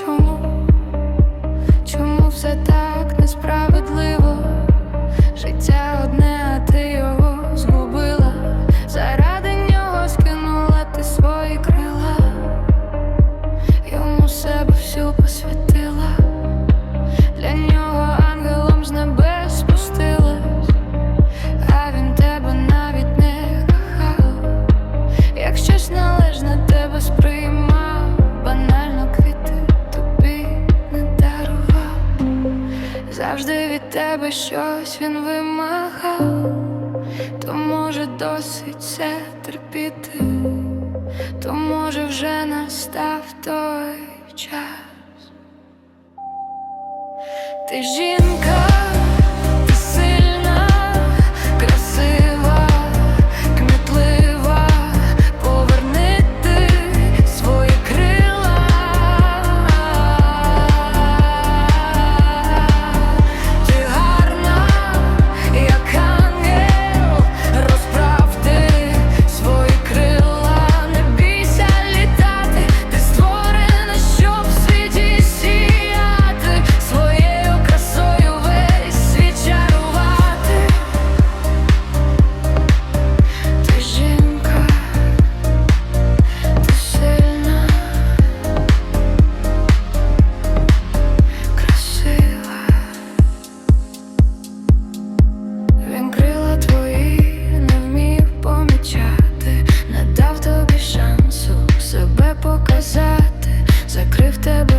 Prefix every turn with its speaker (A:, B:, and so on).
A: чому, чому все так несправедливо? Життя одне, а ти його згубила, заради нього скинула ти свої крила, йому себе всю посвятила. Тебе щось він вимагав, то може досить це терпіти, то може вже настав той час. Ти жінка. comfortable.